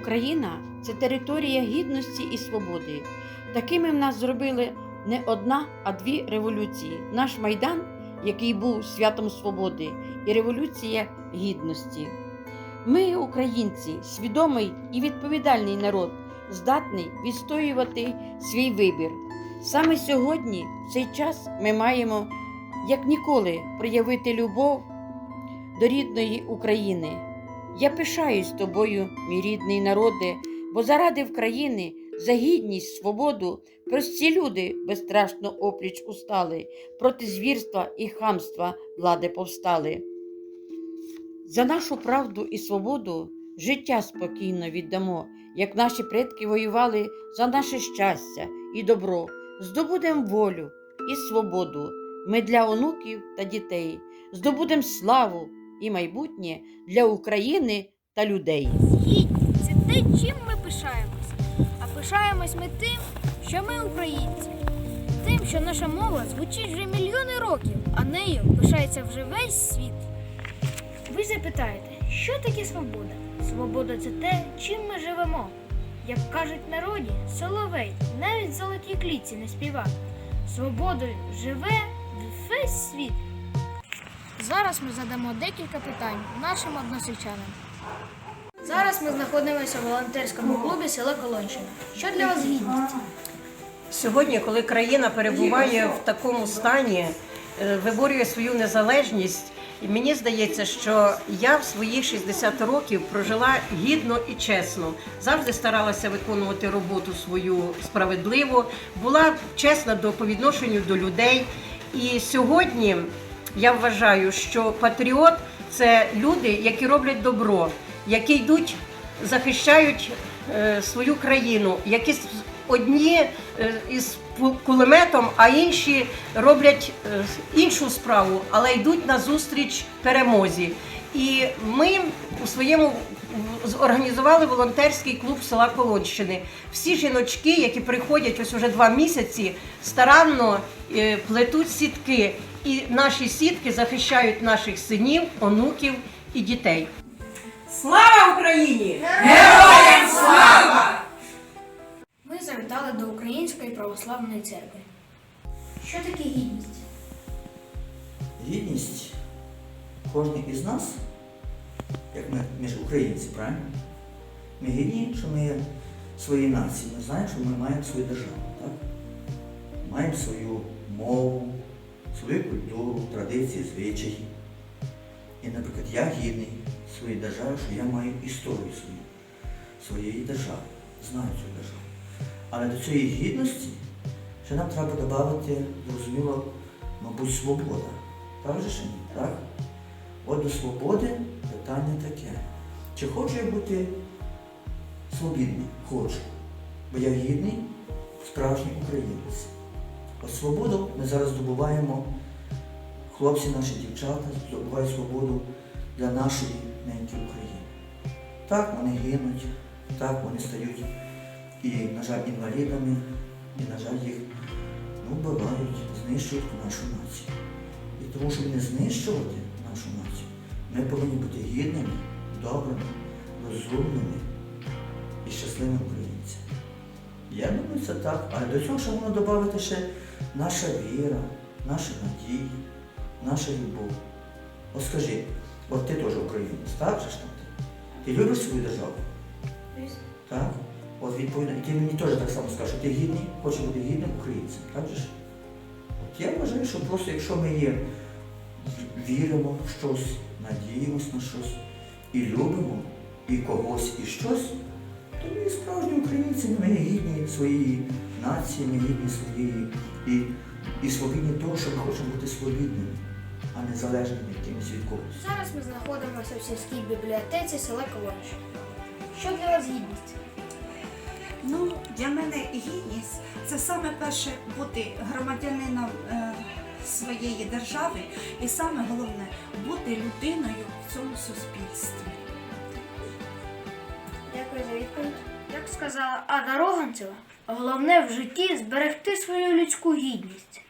Україна це територія гідності і свободи. Такими в нас зробили не одна, а дві революції: наш майдан, який був святом свободи, і революція гідності. Ми, українці, свідомий і відповідальний народ, здатний відстоювати свій вибір. Саме сьогодні, в цей час, ми маємо як ніколи проявити любов до рідної України. Я пишаюсь тобою, мій рідний народе, бо заради України, за гідність, свободу, прості люди безстрашно опліч устали, проти звірства і хамства влади повстали. За нашу правду і свободу життя спокійно віддамо, як наші предки воювали за наше щастя і добро, здобудем волю і свободу. Ми для онуків та дітей здобудем славу і майбутнє для України та людей. Це те, чим ми пишаємось. А пишаємось ми тим, що ми українці. Тим, що наша мова звучить вже мільйони років, а нею пишається вже весь світ. Ви запитаєте, що таке свобода? Свобода це те, чим ми живемо. Як кажуть в народі, соловей навіть в золотій клітці не співа. Свободою живе весь світ. Зараз ми задамо декілька питань нашим односельчанам. Зараз ми знаходимося в волонтерському клубі села Колонщина. Що для вас гідність? Сьогодні, коли країна перебуває в такому стані, е, виборює свою незалежність, і мені здається, що я в свої 60 років прожила гідно і чесно. Завжди старалася виконувати роботу свою справедливо, була чесна до по відношенню до людей. І сьогодні я вважаю, що патріот це люди, які роблять добро, які йдуть, захищають е, свою країну, які одні е, із кулеметом, а інші роблять е, іншу справу, але йдуть на зустріч перемозі. І ми у своєму організували волонтерський клуб села Колонщини. Всі жіночки, які приходять ось уже два місяці, старанно е, плетуть сітки, і наші сітки захищають наших синів, онуків і дітей. Слава Україні! Героям слава! Ми завітали до Української православної церкви. Що таке гідність? Гідність кожен із нас, як ми, ж українці, правильно? Ми гідні, що ми є своїй нації. Ми знаємо, що ми маємо свою державу, так? Маємо свою мову, свою культуру, традиції, звичаї. І, наприклад, я гідний своєї держави, що я маю історію свою, своєї держави, знаю цю державу. Але до цієї гідності ще нам треба додати, зрозуміло, мабуть, свобода. Так же чи ні? Так? От до свободи питання таке. Чи хочу я бути свобідним? Хочу. Бо я гідний, справжній українець. От свободу ми зараз здобуваємо, хлопці, наші дівчата здобувають свободу для нашої неньки України. Так, вони гинуть, так, вони стають і, на жаль, інвалідами, і, на жаль, їх ну, вбивають, знищують нашу націю. І тому, щоб не знищувати нашу націю, ми повинні бути гідними, добрими, розумними і щасливими українцями. Я думаю, це так. Але до цього ще можна додати ще наша віра, наші надії, наша любов. От скажи, от ти теж українець, так же ж там ти? Ти любиш свою державу? Так? От відповідно, і ти мені теж так само скажеш, що ти гідний, хочеш бути гідним українцем, так же ж? От я вважаю, що просто якщо ми є, віримо в щось, надіємось на щось і любимо і когось, і щось, то ми справжні українці, ми гідні своєї нації, ми гідні своєї і, і свобідні того, що ми хочемо бути свобідними, а не залежними якимось від когось. Зараз ми знаходимося в сільській бібліотеці села Колонщина. Що для вас гідність? Ну, для мене гідність це саме перше бути громадянином е, своєї держави і саме головне бути людиною в цьому суспільстві. Дякую за відповідь. Як сказала Ада Роганцева, головне в житті зберегти свою людську гідність.